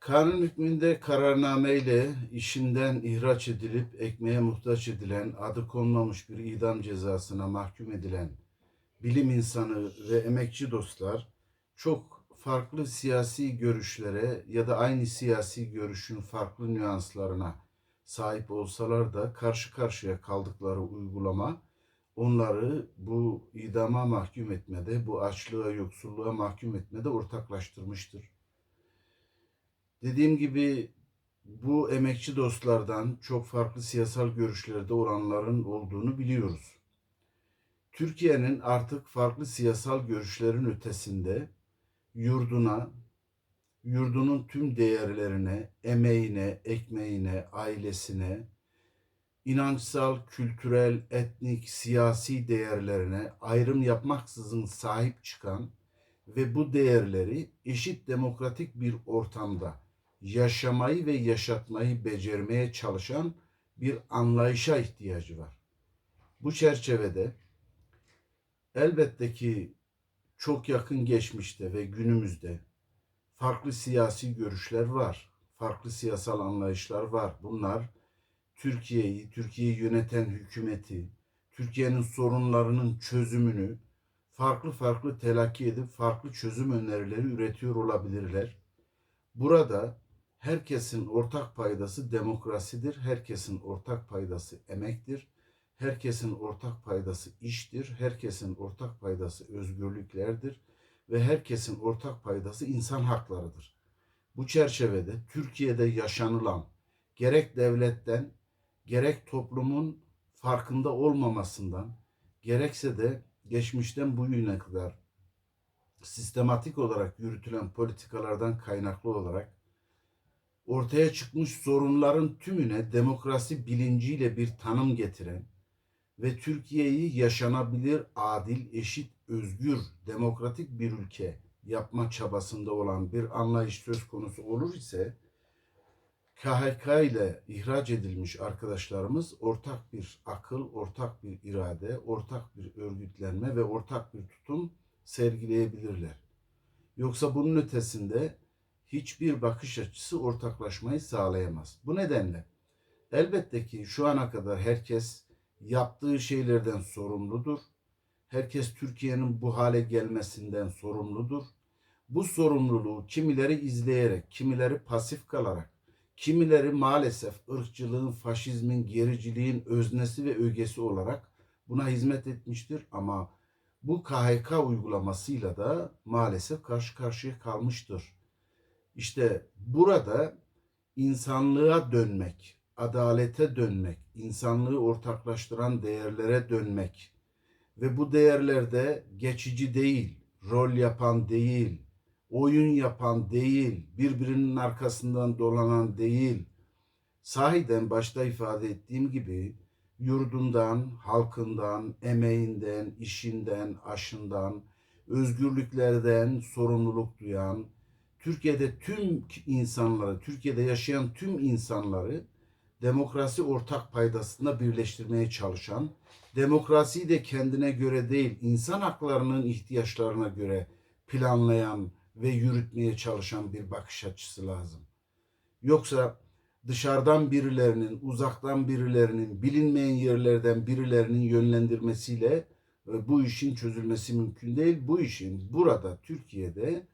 Kanun hükmünde kararnameyle işinden ihraç edilip ekmeğe muhtaç edilen, adı konmamış bir idam cezasına mahkum edilen bilim insanı ve emekçi dostlar çok farklı siyasi görüşlere ya da aynı siyasi görüşün farklı nüanslarına sahip olsalar da karşı karşıya kaldıkları uygulama onları bu idama mahkum etmede, bu açlığa, yoksulluğa mahkum etmede ortaklaştırmıştır. Dediğim gibi bu emekçi dostlardan çok farklı siyasal görüşlerde olanların olduğunu biliyoruz. Türkiye'nin artık farklı siyasal görüşlerin ötesinde yurduna, yurdunun tüm değerlerine, emeğine, ekmeğine, ailesine, inançsal, kültürel, etnik, siyasi değerlerine ayrım yapmaksızın sahip çıkan ve bu değerleri eşit demokratik bir ortamda yaşamayı ve yaşatmayı becermeye çalışan bir anlayışa ihtiyacı var. Bu çerçevede elbette ki çok yakın geçmişte ve günümüzde farklı siyasi görüşler var. Farklı siyasal anlayışlar var. Bunlar Türkiye'yi, Türkiye'yi yöneten hükümeti, Türkiye'nin sorunlarının çözümünü farklı farklı telakki edip farklı çözüm önerileri üretiyor olabilirler. Burada herkesin ortak paydası demokrasidir. Herkesin ortak paydası emektir. Herkesin ortak paydası iştir. Herkesin ortak paydası özgürlüklerdir ve herkesin ortak paydası insan haklarıdır. Bu çerçevede Türkiye'de yaşanılan gerek devletten gerek toplumun farkında olmamasından gerekse de geçmişten bugüne kadar sistematik olarak yürütülen politikalardan kaynaklı olarak ortaya çıkmış sorunların tümüne demokrasi bilinciyle bir tanım getiren ve Türkiye'yi yaşanabilir, adil, eşit, özgür, demokratik bir ülke yapma çabasında olan bir anlayış söz konusu olur ise KHK ile ihraç edilmiş arkadaşlarımız ortak bir akıl, ortak bir irade, ortak bir örgütlenme ve ortak bir tutum sergileyebilirler. Yoksa bunun ötesinde hiçbir bakış açısı ortaklaşmayı sağlayamaz. Bu nedenle elbette ki şu ana kadar herkes yaptığı şeylerden sorumludur. Herkes Türkiye'nin bu hale gelmesinden sorumludur. Bu sorumluluğu kimileri izleyerek, kimileri pasif kalarak, kimileri maalesef ırkçılığın, faşizmin, gericiliğin öznesi ve ögesi olarak buna hizmet etmiştir. Ama bu KHK uygulamasıyla da maalesef karşı karşıya kalmıştır. İşte burada insanlığa dönmek, adalete dönmek, insanlığı ortaklaştıran değerlere dönmek ve bu değerlerde geçici değil, rol yapan değil, oyun yapan değil, birbirinin arkasından dolanan değil, sahiden başta ifade ettiğim gibi yurdundan, halkından, emeğinden, işinden, aşından, özgürlüklerden sorumluluk duyan, Türkiye'de tüm insanları, Türkiye'de yaşayan tüm insanları demokrasi ortak paydasında birleştirmeye çalışan, demokrasiyi de kendine göre değil, insan haklarının ihtiyaçlarına göre planlayan ve yürütmeye çalışan bir bakış açısı lazım. Yoksa dışarıdan birilerinin, uzaktan birilerinin, bilinmeyen yerlerden birilerinin yönlendirmesiyle e, bu işin çözülmesi mümkün değil. Bu işin burada Türkiye'de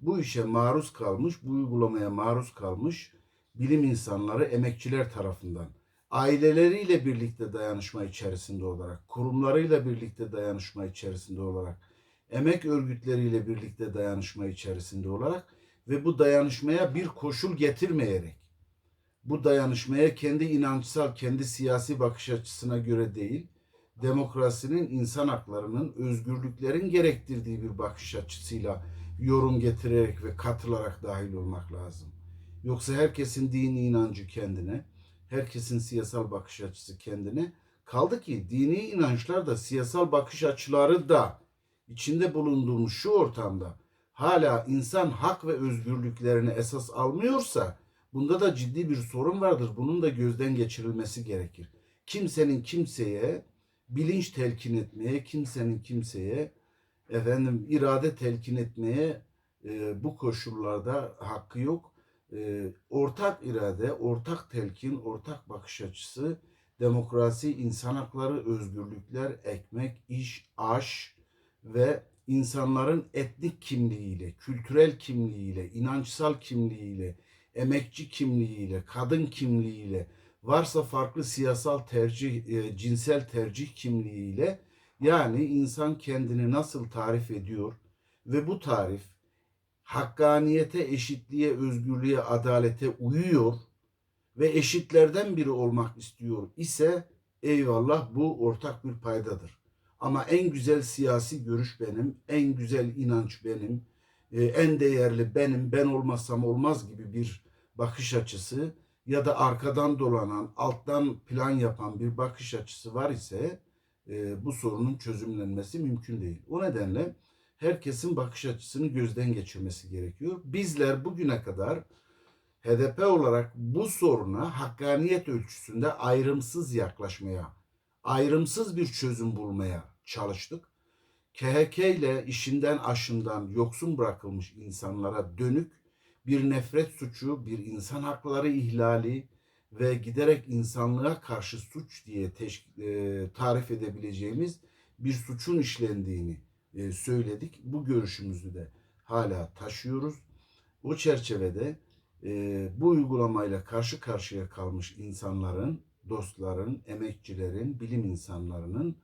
bu işe maruz kalmış, bu uygulamaya maruz kalmış bilim insanları, emekçiler tarafından aileleriyle birlikte dayanışma içerisinde olarak, kurumlarıyla birlikte dayanışma içerisinde olarak, emek örgütleriyle birlikte dayanışma içerisinde olarak ve bu dayanışmaya bir koşul getirmeyerek, bu dayanışmaya kendi inançsal, kendi siyasi bakış açısına göre değil, demokrasinin, insan haklarının, özgürlüklerin gerektirdiği bir bakış açısıyla yorum getirerek ve katılarak dahil olmak lazım. Yoksa herkesin dini inancı kendine, herkesin siyasal bakış açısı kendine. Kaldı ki dini inançlar da siyasal bakış açıları da içinde bulunduğumuz şu ortamda hala insan hak ve özgürlüklerini esas almıyorsa bunda da ciddi bir sorun vardır. Bunun da gözden geçirilmesi gerekir. Kimsenin kimseye bilinç telkin etmeye, kimsenin kimseye efendim irade telkin etmeye e, bu koşullarda hakkı yok. e, ortak irade, ortak telkin, ortak bakış açısı, demokrasi, insan hakları, özgürlükler, ekmek, iş, aş ve insanların etnik kimliğiyle, kültürel kimliğiyle, inançsal kimliğiyle, emekçi kimliğiyle, kadın kimliğiyle, varsa farklı siyasal tercih, e, cinsel tercih kimliğiyle yani insan kendini nasıl tarif ediyor ve bu tarif hakkaniyete, eşitliğe, özgürlüğe, adalete uyuyor ve eşitlerden biri olmak istiyor ise eyvallah bu ortak bir paydadır. Ama en güzel siyasi görüş benim, en güzel inanç benim, e, en değerli benim, ben olmazsam olmaz gibi bir bakış açısı ya da arkadan dolanan, alttan plan yapan bir bakış açısı var ise e, bu sorunun çözümlenmesi mümkün değil. O nedenle herkesin bakış açısını gözden geçirmesi gerekiyor. Bizler bugüne kadar HDP olarak bu soruna hakkaniyet ölçüsünde ayrımsız yaklaşmaya, ayrımsız bir çözüm bulmaya çalıştık. KHK ile işinden aşından yoksun bırakılmış insanlara dönük bir nefret suçu, bir insan hakları ihlali ve giderek insanlığa karşı suç diye teşk- e, tarif edebileceğimiz bir suçun işlendiğini e, söyledik. Bu görüşümüzü de hala taşıyoruz. O çerçevede e, bu uygulamayla karşı karşıya kalmış insanların, dostların, emekçilerin, bilim insanlarının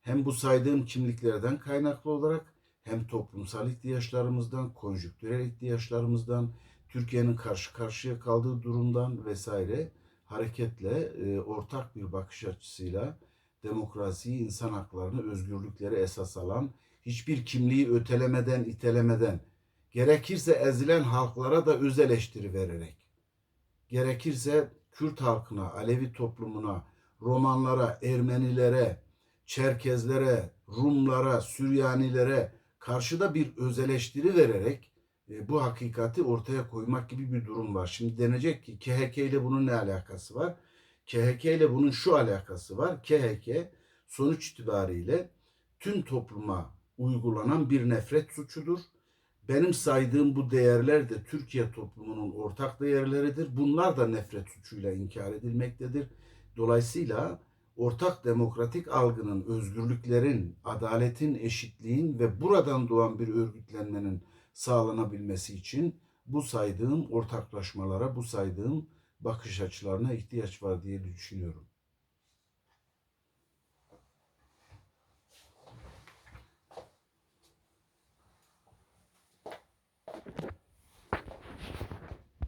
hem bu saydığım kimliklerden kaynaklı olarak hem toplumsal ihtiyaçlarımızdan, konjüktürel ihtiyaçlarımızdan, Türkiye'nin karşı karşıya kaldığı durumdan vesaire hareketle e, ortak bir bakış açısıyla demokrasiyi, insan haklarını, özgürlükleri esas alan, hiçbir kimliği ötelemeden, itelemeden, gerekirse ezilen halklara da öz eleştiri vererek, gerekirse Kürt halkına, Alevi toplumuna, Romanlara, Ermenilere, Çerkezlere, Rumlara, Süryanilere karşıda bir öz eleştiri vererek bu hakikati ortaya koymak gibi bir durum var. Şimdi denecek ki KHK ile bunun ne alakası var? KHK ile bunun şu alakası var. KHK sonuç itibariyle tüm topluma uygulanan bir nefret suçudur. Benim saydığım bu değerler de Türkiye toplumunun ortak değerleridir. Bunlar da nefret suçuyla inkar edilmektedir. Dolayısıyla ortak demokratik algının, özgürlüklerin, adaletin, eşitliğin ve buradan doğan bir örgütlenmenin sağlanabilmesi için bu saydığım ortaklaşmalara, bu saydığım bakış açılarına ihtiyaç var diye düşünüyorum.